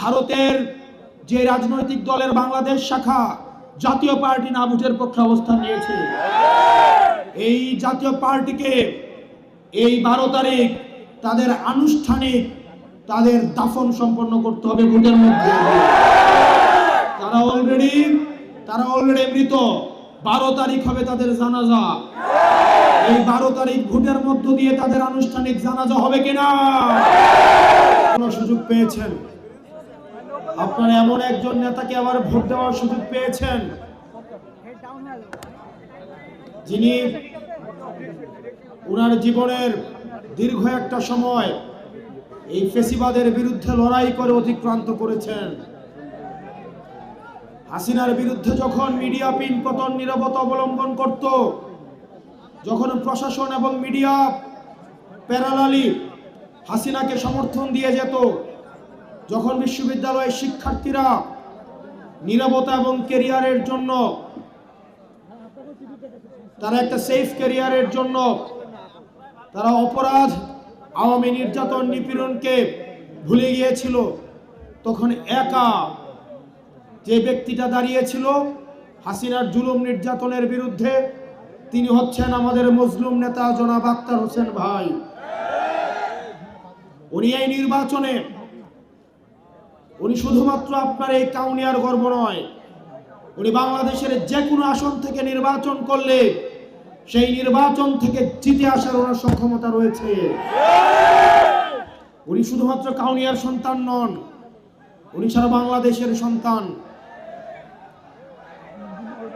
ভারতের যে রাজনৈতিক দলের বাংলাদেশ শাখা জাতীয় পার্টি নাবুজের পক্ষে অবস্থান নিয়েছে। এই জাতীয় পার্টিকে এই বারো তারিখ তাদের আনুষ্ঠানিক তাদের দাফন সম্পন্ন করতে হবে ভোটের মধ্যে। তারা অলরেডি তারা অলরেডি মৃত। বারো তারিখ হবে তাদের জানাজা। এই বারো তারিখ ভোটের মধ্য দিয়ে তাদের আনুষ্ঠানিক জানাজা হবে কিনা? কোনো সুযোগ পেয়েছেন? আপনারা এমন একজন নেতাকে আবার ভোট দেওয়ার সুযোগ পেয়েছেন। যিনি ওনার জীবনের দীর্ঘ একটা সময় এই ফেসিবাদের বিরুদ্ধে লড়াই করে অতিক্রান্ত করেছেন। হাসিনার বিরুদ্ধে যখন মিডিয়া পিন পতন নিরবতা অবলম্বন করত, যখন প্রশাসন এবং মিডিয়া প্যারালালি হাসিনাকে সমর্থন দিয়ে যেত যখন বিশ্ববিদ্যালয়ের শিক্ষার্থীরা নিরবতা এবং কেরিয়ারের জন্য, তারা একটা সেফ ক্যারিয়ারের জন্য, তারা অপরাধ, আওয়ামী নির্যাতন নিপীড়নকে ভুলে গিয়েছিল, তখন একা যে ব্যক্তিটা দাঁড়িয়েছিল, হাসিনার জুলুম নির্যাতনের বিরুদ্ধে, তিনি হচ্ছেন আমাদের মজলুম নেতা জনাব আক্তার হোসেন ভাই। উনি এই নির্বাচনে উনি শুধুমাত্র আপনার এই কাউনিয়ার গর্ব নয়, উনি বাংলাদেশের যে কোনো আসন থেকে নির্বাচন করলে সেই নির্বাচন থেকে জিতে আসার ওনার সক্ষমতা রয়েছে। উনি শুধুমাত্র কাউনিয়ার সন্তান নন, উনি সারা বাংলাদেশের সন্তান।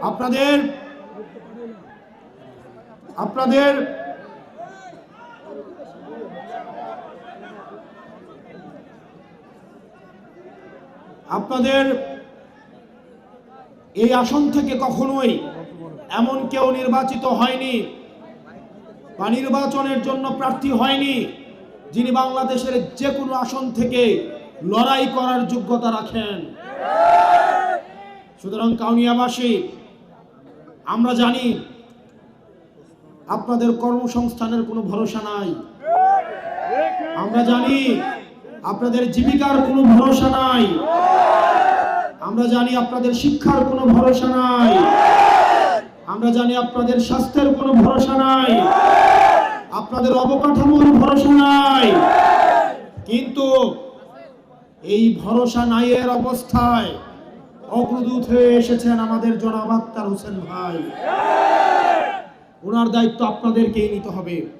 আপনাদের আপনাদের আপনাদের এই আসন থেকে কখনোই এমন কেউ নির্বাচিত হয়নি, বা নির্বাচনের জন্য প্রার্থী হয়নি, যিনি বাংলাদেশের যে কোনো আসন থেকে লড়াই করার যোগ্যতা রাখেন। সুতরাং কাউনিয়াবাসী, আমরা জানি আপনাদের কর্মসংস্থানের কোনো ভরসা নাই। আমরা জানি আপনাদের জীবিকার কোনো ভরসা নাই। আমরা জানি আপনাদের শিক্ষার কোনো ভরসা নাই। আমরা জানি আপনাদের স্বাস্থ্যের কোনো ভরসা নাই। আপনাদের অবকাঠামোর ভরসা নাই। কিন্তু এই ভরসা নাইয়ের অবস্থায় অগ্রদূত হয়ে এসেছেন আমাদের জনাব আক্তার হোসেন ভাই। ওনার দায়িত্ব আপনাদেরকেই নিতে হবে।